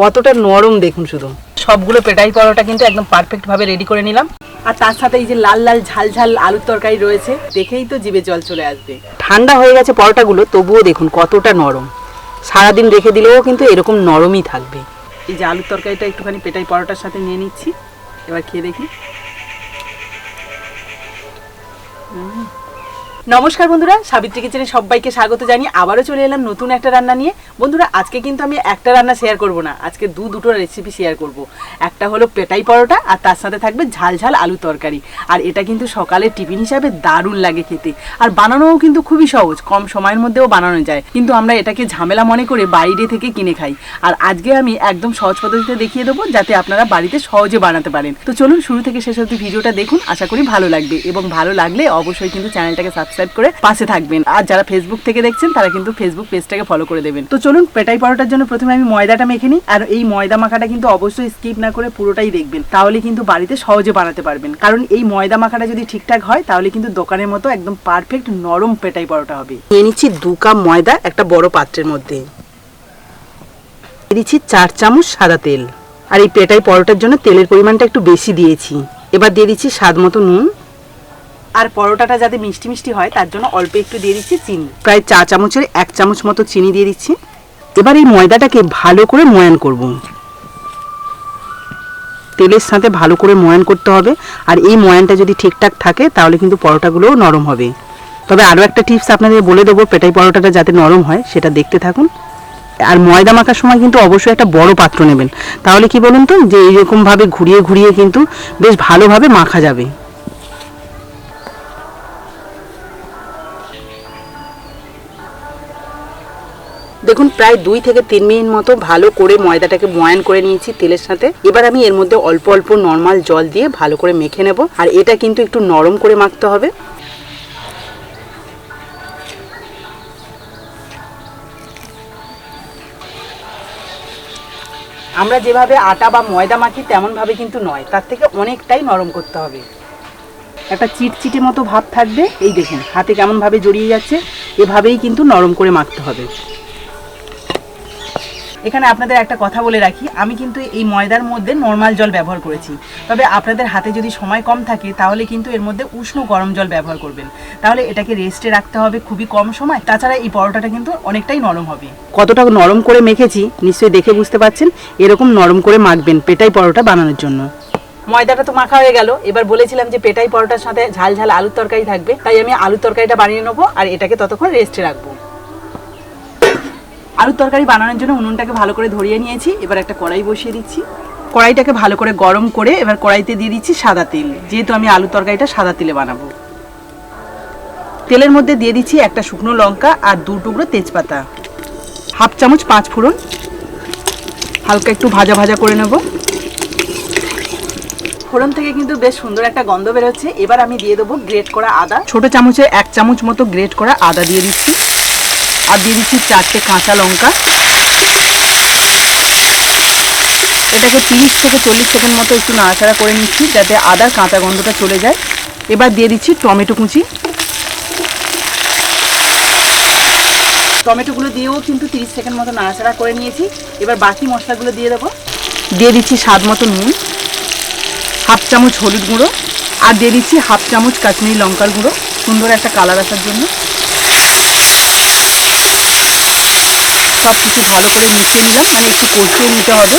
কতটা নরম দেখুন শুধু। সবগুলো পেটাই পরোটা কিন্তু একদম পারফেক্ট ভাবে রেডি করে নিলাম। আর তার সাথে এই যে লাল লাল ঝাল ঝাল আলুর তরকারি রয়েছে দেখেই তো জিভে জল চলে আসবে। ঠান্ডা হয়ে গেছে পরোটাগুলো তবুও দেখুন কতটা নরম। সারাদিন রেখে দিলেও কিন্তু এরকম নরমই থাকবে। এই যে আলুর তরকারিটা একটুখানি পেটাই পরোটার সাথে নিয়ে নিচ্ছি। এবার খেয়ে দেখি। উম। নমস্কার বন্ধুরা, সাবিত্রী কিচেনে সবাইকে স্বাগত জানিয়ে আবারও চলে এলাম নতুন একটা রান্না নিয়ে। বন্ধুরা, আজকে কিন্তু আমি একটা রান্না শেয়ার করব না, আজকে দু দুটো রেসিপি শেয়ার করব। একটা হলো পেটাই পরোটা আর তার সাথে থাকবে ঝাল ঝাল আলু তরকারি। আর এটা কিন্তু সকালের টিফিন হিসাবে দারুণ লাগে খেতে। আর বানানোও কিন্তু খুবই সহজ, কম সময়ের মধ্যেও বানানো যায়। কিন্তু আমরা এটাকে ঝামেলা মনে করে বাইরে থেকে কিনে খাই। আর আজকে আমি একদম সহজ পদ্ধতিতে দেখিয়ে দেবো, যাতে আপনারা বাড়িতে সহজে বানাতে পারেন। তো চলুন, শুরু থেকে শেষ অবধি ভিডিওটা দেখুন, আশা করি ভালো লাগবে। এবং ভালো লাগলে অবশ্যই কিন্তু চ্যানেলটাকে সাবস্ক্রাইব করে পাশে থাকবেন। আর যারা ফেসবুক থেকে দেখছেন, তারা কিন্তু ফেসবুক পেজটাকে ফলো করে দেবেন। তো চলুন পেটাই পরোটার জন্য প্রথমে আমি ময়দাটা মেখে নিই। আর এই ময়দা মাখাটা কিন্তু অবশ্যই স্কিপ না করে পুরোটাই দেখবেন। তাহলে কিন্তু বাড়িতে সহজে বানাতে পারবেন। কারণ এই ময়দা মাখাটা যদি ঠিকঠাক হয়, তাহলে কিন্তু দোকানের মতো একদম পারফেক্ট নরম পেটাই পরোটা হবে। নিয়ে নিচ্ছি দু কাপ ময়দা একটা বড় পাত্রের মধ্যে। দিচ্ছি চার চামচ সাদা তেল। আর এই পেটাই পরোটার জন্য তেলের পরিমাণটা একটু বেশি দিয়েছি। এবার দিয়ে দিচ্ছি স্বাদ মতো নুন। আর পরোটাটা যাতে মিষ্টি মিষ্টি হয়, তার জন্য অল্প একটু দিয়ে দিচ্ছি চিনি। প্রায় চা চামচের এক চামচ মতো চিনি দিয়ে দিচ্ছি। এবার এই ময়দাটাকে ভালো করে ময়ান করব। তেলের সাথে ভালো করে ময়ান করতে হবে। আর এই ময়ানটা যদি ঠিকঠাক থাকে, তাহলে কিন্তু পরোটাগুলোও নরম হবে। তবে আরও একটা টিপস আপনাদের বলে দেবো, পেটাই পরোটাটা যাতে নরম হয়, সেটা দেখতে থাকুন। আর ময়দা মাখার সময় কিন্তু অবশ্যই একটা বড় পাত্র নেবেন। তাহলে কি বলুন তো, যে এইরকমভাবে ঘুরিয়ে ঘুরিয়ে কিন্তু বেশ ভালোভাবে মাখা যাবে। দেখুন, প্রায় দুই থেকে তিন মিনিট মতো ভালো করে ময়দাটাকে ময়ান করে নিয়েছি তেলের সাথে। এবার আমি এর মধ্যে অল্প অল্প নর্মাল জল দিয়ে ভালো করে মেখে নেব। আর এটা কিন্তু একটু নরম করে মাখতে হবে। আমরা যেভাবে আটা বা ময়দা মাখি তেমন ভাবে কিন্তু নয়। তার থেকে অনেকটাই নরম করতে হবে। একটা চিটচিটে মতো ভাব থাকবে। এই দেখুন, হাতে কেমন ভাবে জড়িয়ে যাচ্ছে, এভাবেই কিন্তু নরম করে মাখতে হবে। এখানে আপনাদের একটা কথা বলে রাখি আমি কিন্তু এই ময়দার মধ্যে নর্মাল জল ব্যবহার করেছি। তবে আপনাদের হাতে যদি সময় কম থাকে তাহলে কিন্তু এর মধ্যে উষ্ণ গরম জল ব্যবহার করবেন। তাহলে এটাকে রেস্টে রাখতে হবে খুবই কম সময় তাছাড়া এই পরোটাটা কিন্তু অনেকটাই নরম হবে। কতটা নরম করে মেখেছি নিশ্চয়ই দেখে বুঝতে পারছেন এরকম নরম করে মাখবেন পেটাই পরোটা বানানোর জন্য। ময়দাটা তো মাখা হয়ে গেল এবার বলেছিলাম যে পেটাই পরোটার সাথে ঝাল ঝাল আলুর তরকারি থাকবে তাই আমি আলুর তরকারিটা বানিয়ে নেব আর এটাকে ততক্ষণ রেস্টে রাখব। আলুর তরকারি বানানোর জন্য উনুনটাকে ভালো করে ধরিয়ে নিয়েছি। এবার একটা কড়াই বসিয়ে দিচ্ছি। কড়াইটাকে ভালো করে গরম করে এবার কড়াইতে দিয়ে দিচ্ছি সাদা তেল। যেহেতু আমি আলুর তরকারিটা সাদা তেলে বানাবো। তেলের মধ্যে দিয়ে দিচ্ছি একটা শুকনো লঙ্কা আর দু টুকরো তেজপাতা। হাফ চামচ পাঁচ ফোড়ন। হালকা একটু ভাজা ভাজা করে নেব। ফোড়ন থেকে কিন্তু বেশ সুন্দর একটা গন্ধ বেরোচ্ছে। এবার আমি দিয়ে দেবো গ্রেট করা আদা। ছোট চামচে এক চামচ মতো গ্রেট করা আদা দিয়ে দিচ্ছি। আর দিয়ে দিচ্ছি চারটে কাঁচা লঙ্কা। এটাকে তিরিশ থেকে চল্লিশ সেকেন্ড মতো একটু নাড়াচাড়া করে নিচ্ছি, যাতে আদার কাঁচা গন্ধটা চলে যায়। এবার দিয়ে দিচ্ছি টমেটো কুচি। টমেটোগুলো দিয়েও কিন্তু তিরিশ সেকেন্ড মতো নাড়াচাড়া করে নিয়েছি। এবার বাকি মশলাগুলো দিয়ে দেবো। দিয়ে দিচ্ছি স্বাদ মতো নুন, হাফ চামচ হলুদ গুঁড়ো, আর দিয়ে দিচ্ছি হাফ চামচ কাশ্মীরি লঙ্কার গুঁড়ো, সুন্দর একটা কালার আসার জন্য। সব কিছু ভালো করে মিশিয়ে নিলাম মানে একটু কষিয়ে নিতে হবে।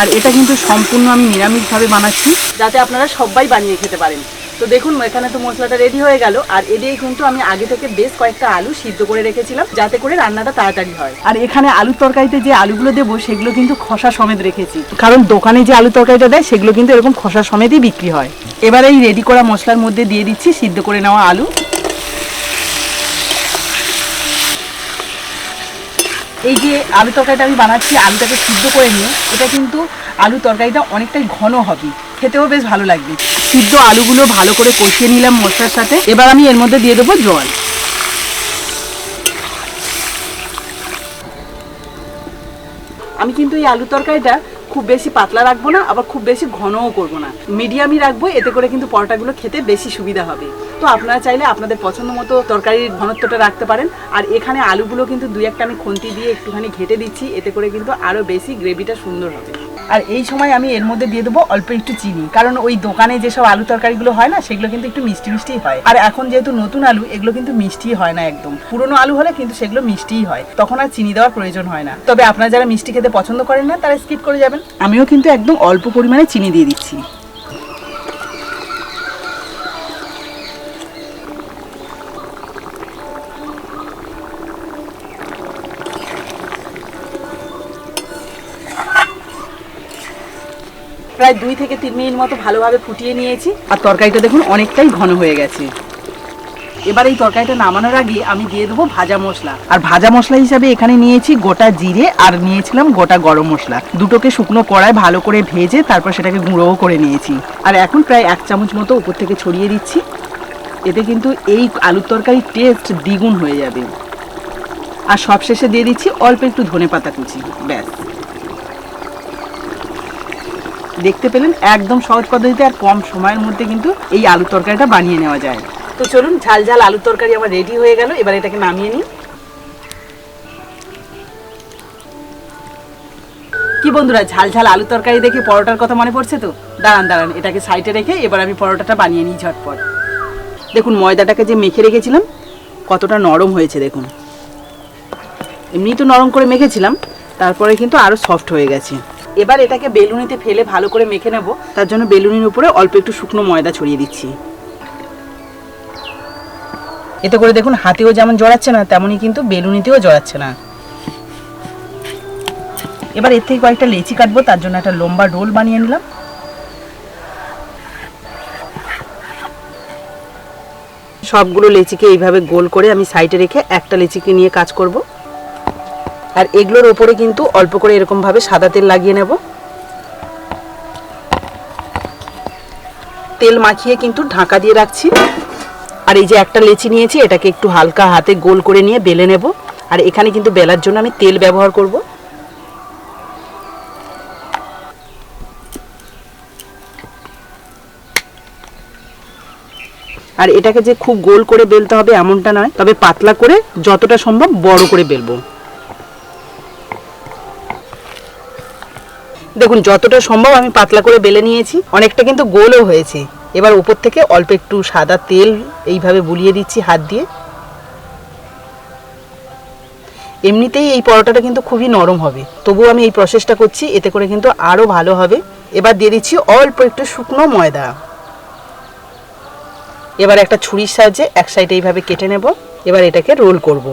আর এটা কিন্তু সম্পূর্ণ আমি নিরামিষভাবে বানাচ্ছি, যাতে আপনারা সবাই বানিয়ে খেতে পারেন। তো দেখুন, এখানে তো মশলাটা রেডি হয়ে গেল, আর এদিকে কিন্তু আমি আগে থেকে বেশ কয়েকটা আলু সিদ্ধ করে রেখেছিলাম, যাতে করে রান্নাটা তাড়াতাড়ি হয়। আর এখানে আলুর তরকারিতে যে আলুগুলো দেবো, সেগুলো কিন্তু খসা সমেত রেখেছি। কারণ দোকানে যে আলু তরকারিটা দেয়, সেগুলো কিন্তু এরকম খসা সমেতই বিক্রি হয়। এবার এই রেডি করা মশলার মধ্যে দিয়ে দিচ্ছি সিদ্ধ করে নেওয়া আলু। এই যে আলু তরকারিটা আমি বানাচ্ছি, আলুটাকে সিদ্ধ করে নিয়ে, এটা কিন্তু আলু তরকারিটা অনেকটাই ঘন হবে। খেতেও বেশ ভালো লাগবে। সিদ্ধ আলুগুলো ভালো করে কষিয়ে নিলাম মশলার সাথে। এবার আমি এর মধ্যে দিয়ে দেবো জল। আমি কিন্তু এই আলু তরকারিটা খুব বেশি পাতলা রাখব না, আবার খুব বেশি ঘনও করব না। মিডিয়ামই রাখব, এতে করে কিন্তু পরোটাগুলো খেতে বেশি সুবিধা হবে। তো আপনারা চাইলে আপনাদের পছন্দ মতো তরকারির ঘনত্বটা রাখতে পারেন। আর এখানে আলুগুলো কিন্তু দুই একটা আমি খুন্তি দিয়ে একটুখানি ঘেটে দিচ্ছি, এতে করে কিন্তু আরও বেশি গ্রেভিটা সুন্দর হবে। আর এই সময় আমি এর মধ্যে দিয়ে দেবো অল্প একটু চিনি। কারণ ওই দোকানে যেসব আলু তরকারিগুলো হয় না, সেগুলো কিন্তু একটু মিষ্টি মিষ্টি হয়। আর এখন যেহেতু নতুন আলু, এগুলো কিন্তু মিষ্টি হয় না একদম। পুরনো আলু হলে কিন্তু সেগুলো মিষ্টিই হয়। তখন আর চিনি দেওয়ার প্রয়োজন হয় না। তবে আপনারা যারা মিষ্টি খেতে পছন্দ করেন না, তারা স্কিপ করে যাবেন। আমিও কিন্তু একদম অল্প পরিমাণে চিনি দিয়ে দিচ্ছি। প্রায় দুই থেকে তিন মিনিট মতো ভালোভাবে ফুটিয়ে নিয়েছি। আর তরকারিটা দেখুন, অনেকটাই ঘন হয়ে গেছে। এবার এই তরকারিটা নামানোর আগে আমি দিয়ে দেবো ভাজা মশলা। আর ভাজা মশলা হিসাবে এখানে নিয়েছি গোটা জিরে আর নিয়েছিলাম গোটা গরম মশলা। দুটোকে শুকনো কড়ায় ভালো করে ভেজে তারপর সেটাকে গুঁড়োও করে নিয়েছি। আর এখন প্রায় এক চামচ মতো উপর থেকে ছড়িয়ে দিচ্ছি। এতে কিন্তু এই আলুর তরকারির টেস্ট দ্বিগুণ হয়ে যাবে। আর সবশেষে দিয়ে দিচ্ছি অল্প একটু ধনে পাতা কুচি। ব্যাস। দেখতে পেলেন একদম সহজ পদ্ধতিতে আর কম সময়ের মধ্যে কিন্তু এই আলু তরকারিটা বানিয়ে নেওয়া যায়। তো চলুন, ঝাল ঝাল আলুর তরকারি আমার রেডি হয়ে গেল। এবার এটাকে নামিয়ে নিই। কি বন্ধুরা, ঝাল ঝাল আলু তরকারি দেখে পরোটার কথা মনে পড়ছে তো? দাঁড়ান দাঁড়ান, এটাকে সাইডে রেখে এবার আমি পরোটাটা বানিয়ে নিই ঝটপট। দেখুন, ময়দাটাকে যে মেখে রেখেছিলাম, কতটা নরম হয়েছে, দেখুন। এমনি তো নরম করে মেখেছিলাম, তারপরে কিন্তু আরও সফট হয়ে গেছে। এবার এটাকে বেলুনিতে ফেলে ভালো করে মেখে নেব। তার জন্য বেলুনির উপরে অল্প একটু শুকনো ময়দা ছড়িয়ে দিচ্ছি। এতে করে দেখুন, হাতেও যেমন জড়াচ্ছে না, তেমনই কিন্তু বেলুনিতেও জড়াচ্ছে না। এবার এর থেকে কয়েকটা লেচি কাটবো, তার জন্য একটা লম্বা রোল বানিয়ে নিলাম। সবগুলো লেচিকে এইভাবে গোল করে আমি সাইডে রেখে একটা লেচিকে নিয়ে কাজ করব। আর এগুলোর ওপরে কিন্তু অল্প করে এরকম ভাবে সাদা তেল লাগিয়ে নেব। তেল মাখিয়ে কিন্তু ঢাকা দিয়ে রাখছি। আর এই যে একটা লেচি নিয়েছি, এটাকে একটু হালকা হাতে গোল করে নিয়ে বেলে নেব। আর এখানে কিন্তু বেলার জন্য আমি তেল ব্যবহার করব। আর এটাকে যে খুব গোল করে বেলতে হবে এমনটা নয়, তবে পাতলা করে যতটা সম্ভব বড় করে বেলবো। দেখুন, যতটা সম্ভব আমি পাতলা করে বেলে নিয়েছি। অনেকটা কিন্তু গোলও হয়েছে। এবার উপর থেকে অল্প একটু সাদা তেল এইভাবে বুলিয়ে দিচ্ছি হাত দিয়ে। এমনিতেই এই পরোটাটা কিন্তু খুবই নরম হবে। তবুও আমি এই প্রসেসটা করছি, এতে করে কিন্তু আরও ভালো হবে। এবার দিয়ে দিচ্ছি অল্প একটু শুকনো ময়দা। এবার একটা ছুরির সাহায্যে এক সাইডে এইভাবে কেটে নেব। এবার এটাকে রোল করব।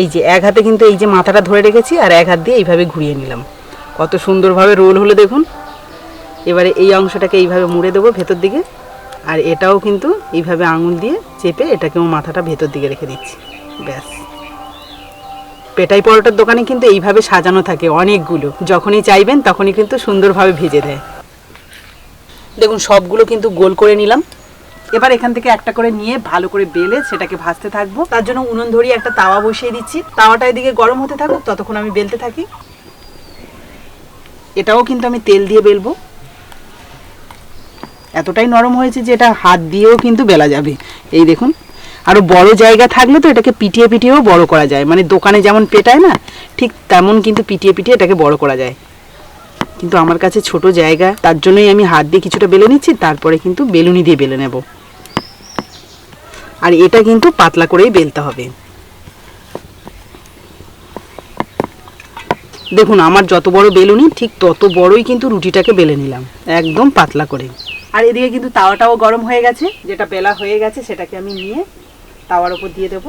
এই যে এক হাতে কিন্তু এই যে মাথাটা ধরে রেখেছি আর এক হাত দিয়ে এইভাবে ঘুরিয়ে নিলাম। কত সুন্দরভাবে রোল হলো দেখুন। এবারে এই অংশটাকে এইভাবে মুড়ে দেবো ভেতর দিকে। আর এটাও কিন্তু এইভাবে আঙুল দিয়ে চেপে এটাকেও মাথাটা ভেতর দিকে রেখে দিচ্ছি। ব্যাস। পেটাই পরোটার দোকানে কিন্তু এইভাবে সাজানো থাকে অনেকগুলো। যখনই চাইবেন তখনই কিন্তু সুন্দরভাবে ভেজে দেয়। দেখুন, সবগুলো কিন্তু গোল করে নিলাম। এবার এখান থেকে একটা করে নিয়ে ভালো করে বেলে সেটাকে ভাজতে থাকব। তার জন্য উনুন ধরিয়ে একটা তাওয়া বসিয়ে দিচ্ছি। তাওয়াটা এদিকে গরম হতে থাকুক, ততক্ষণ আমি বেলতে থাকি। এটাও কিন্তু আমি তেল দিয়ে বেলবো। এতটাই নরম হয়েছে যে এটা হাত দিয়েও কিন্তু বেলা যাবে। এই দেখুন আরও বড় জায়গা থাকলে তো এটাকে পিটিয়ে পিটিয়েও বড় করা যায়। মানে দোকানে যেমন পেটায় না, ঠিক তেমন কিন্তু পিটিয়ে পিটিয়ে এটাকে বড় করা যায়। কিন্তু আমার কাছে ছোট জায়গা, তার জন্যই আমি হাত দিয়ে কিছুটা বেলে নিচ্ছি, তারপরে কিন্তু বেলুনি দিয়ে বেলে নেব। আর এটা কিন্তু পাতলা করেই বেলতে হবে। দেখুন, আমার যত বড় বেলুনি, ঠিক তত বড়ই কিন্তু রুটিটাকে বেলে নিলাম, একদম পাতলা করে। আর এদিকে কিন্তু তাওয়াটাও গরম হয়ে গেছে, যেটা বেলা হয়ে গেছে, সেটাকে আমি নিয়ে তাওয়ার উপর দিয়ে দেবো।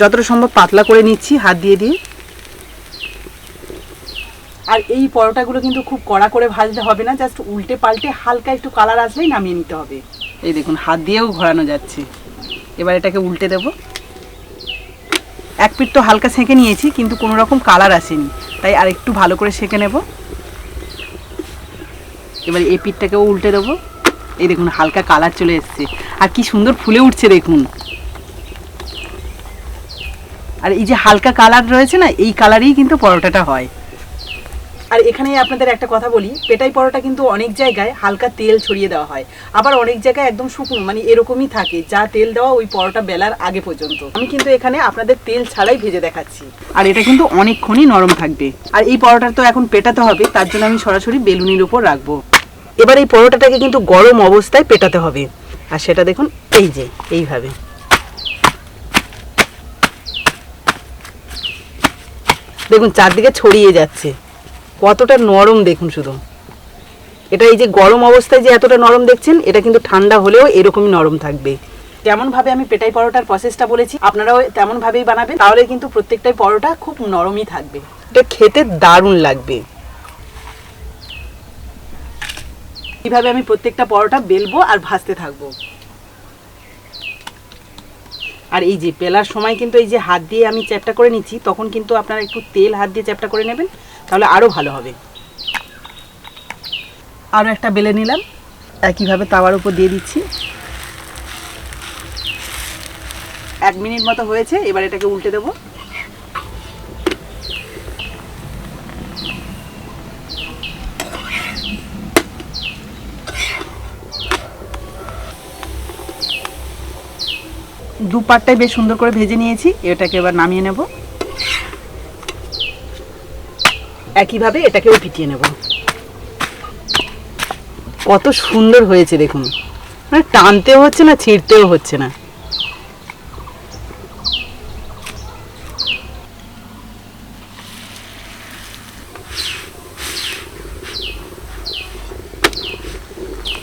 যতটা সম্ভব পাতলা করে নিচ্ছি, হাত দিয়ে দিয়ে। আর এই পরোটাগুলো কিন্তু খুব কড়া করে ভাজতে হবে না, জাস্ট উল্টে পাল্টে হালকা একটু কালার আসলেই নামিয়ে নিতে হবে। এই দেখুন, হাত দিয়েও ঘোরানো যাচ্ছে। এবার এটাকে উল্টে দেব। এক পিঠ তো হালকা সেঁকে নিয়েছি, কিন্তু কোনো রকম কালার আসেনি। তাই আর একটু ভালো করে সেঁকে নেব। এবার এই পিঠটাকেও উল্টে দেবো। এই দেখুন, হালকা কালার চলে এসছে। আর কি সুন্দর ফুলে উঠছে, দেখুন। আর এই যে হালকা কালার রয়েছে না এই কালারেই কিন্তু পরোটাটা হয়। আর এখানে আপনাদের একটা কথা বলি পেটাই পরোটা কিন্তু অনেক জায়গায় হালকা তেল ছড়িয়ে দেওয়া হয়। আবার অনেক জায়গায় একদম শুকনো মানে এরকমই থাকে যা তেল দেওয়া ওই পরোটা বেলার আগে পর্যন্ত। আমি কিন্তু এখানে আপনাদের তেল ছাড়াই ভেজে দেখাচ্ছি। আর এটা কিন্তু অনেকক্ষণই নরম থাকবে। আর এই পরোটা তো এখন পেটাতে হবে তার জন্য আমি সরাসরি বেলুনির উপর রাখব। এবার এই পরোটাটাকে কিন্তু গরম অবস্থায় পেটাতে হবে। আর সেটা দেখুন এই যে এইভাবে। দেখুন, চারদিকে ছড়িয়ে যাচ্ছে। কতটা নরম দেখুন শুধু। এটা এই যে গরম অবস্থায় যে এতটা নরম দেখছেন, এটা কিন্তু ঠান্ডা হলেও এরকমই নরম থাকবে। যেমন ভাবে আমি পেটাই পরোটার প্রসেসটা বলেছি, আপনারাও তেমন ভাবেই বানাবেন, তাহলে কিন্তু প্রত্যেকটাই পরোটা খুব নরমই থাকবে। এটা খেতে দারুণ লাগবে। কীভাবে আমি প্রত্যেকটা পরোটা বেলবো আর ভাজতে থাকব। আর এই যে পেলার সময় কিন্তু এই যে হাত দিয়ে আমি চ্যাপটা করে নিচ্ছি, তখন কিন্তু আপনারা একটু তেল হাত দিয়ে চ্যাপটা করে নেবেন, তাহলে আরও ভালো হবে। আরও একটা বেলে নিলাম, একইভাবে তাওয়ার উপর দিয়ে দিচ্ছি। এক মিনিট মতো হয়েছে, এবার এটাকে উল্টে দেবো। দু পাটটাই বেশ সুন্দর করে ভেজে নিয়েছি, এটাকে এবার নামিয়ে নেব। একইভাবে এটাকেও পিটিয়ে নেব। কত সুন্দর হয়েছে দেখুন। মানে টানতেও হচ্ছে না, ছিঁড়তেও হচ্ছে না।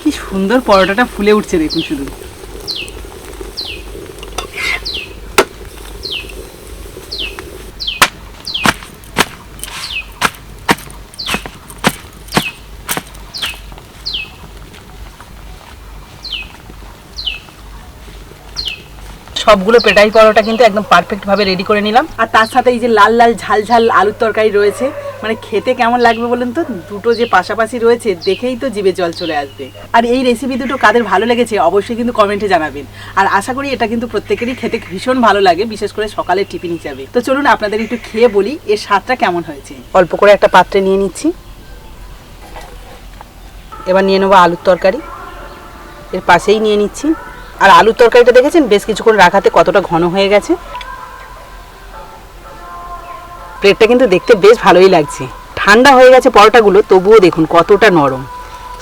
কি সুন্দর পরোটাটা ফুলে উঠছে দেখুন শুধু। সবগুলো পেটাই পরোটা কিন্তু একদম পারফেক্ট ভাবে রেডি করে নিলাম। আর তার সাথে এই যে লাল লাল ঝাল ঝাল আলুর তরকারি রয়েছে মানে খেতে কেমন লাগবে বলুন তো? দুটো যে পাশাপাশি রয়েছে দেখেই তো জিভে জল চলে আসবে। আর এই রেসিপি দুটো কাদের ভালো লেগেছে অবশ্যই কিন্তু কমেন্টে জানাবেন। আর আশা করি এটা কিন্তু প্রত্যেকেরই খেতে ভীষণ ভালো লাগে বিশেষ করে সকালের টিফিন হিসাবে। তো চলুন আপনাদের একটু খেয়ে বলি এর স্বাদটা কেমন হয়েছে। অল্প করে একটা পাত্রে নিয়ে নিচ্ছি। এবার নিয়ে নেব আলুর তরকারি। এর পাশেই নিয়ে নিচ্ছি। আর আলুর তরকারিটা দেখেছেন? বেশ কিছুক্ষণ রাখাতে কতটা ঘন হয়ে গেছে। প্লেটটা কিন্তু দেখতে বেশ ভালোই লাগছে। ঠান্ডা হয়ে গেছে পরোটাগুলো, তবুও দেখুন কতটা নরম।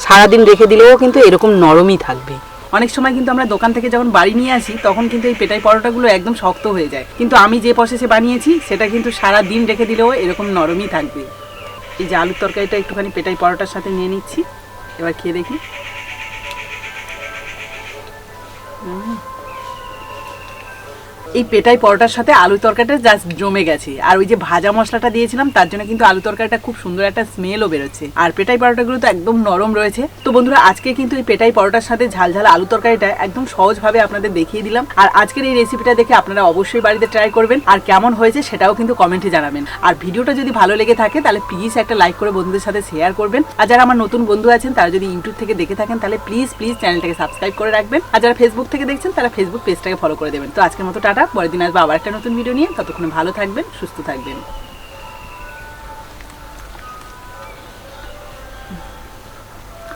সারাদিন রেখে দিলেও কিন্তু এরকম নরমই থাকবে। অনেক সময় কিন্তু আমরা দোকান থেকে যখন বাড়ি নিয়ে আসি, তখন কিন্তু এই পেটাই পরোটাগুলো একদম শক্ত হয়ে যায়। কিন্তু আমি যে প্রসেসে বানিয়েছি, সেটা কিন্তু সারা দিন রেখে দিলেও এরকম নরমই থাকবে। এই যে আলুর তরকারিটা একটুখানি পেটাই পরোটার সাথে নিয়ে নিচ্ছি। এবার খেয়ে দেখি। 嗯。এই পেটাই পরোটার সাথে আলু তরকারিটা জাস্ট জমে গেছে। আর ওই যে ভাজা মশলাটা দিয়েছিলাম, তার জন্য কিন্তু আলু তরকারিটা খুব সুন্দর একটা স্মেলও বেরোচ্ছে। আর পেটাই পরোটাগুলো তো একদম নরম রয়েছে। তো বন্ধুরা, আজকে কিন্তু এই পেটাই পরোটার সাথে ঝাল ঝাল আলু তরকারিটা একদম সহজভাবে আপনাদের দেখিয়ে দিলাম। আর আজকের এই রেসিপিটা দেখে আপনারা অবশ্যই বাড়িতে ট্রাই করবেন। আর কেমন হয়েছে সেটাও কিন্তু কমেন্টে জানাবেন। আর ভিডিওটা যদি ভালো লেগে থাকে, তাহলে প্লিজ একটা লাইক করে বন্ধুদের সাথে শেয়ার করবেন। আর যারা আমার নতুন বন্ধু আছেন, তারা যদি ইউটিউব থেকে দেখে থাকেন, তাহলে প্লিজ প্লিজ চ্যানেলটাকে সাবস্ক্রাইব করে রাখবেন। আর যারা ফেসবুক থেকে দেখছেন, তারা ফেসবুক পেজটাকে ফলো করে দেবেন। তো আজকের মতো টাটা পরের দিন আসব আবার একটা নতুন ভিডিও নিয়ে। ততক্ষণ ভালো থাকবেন সুস্থ থাকবেন।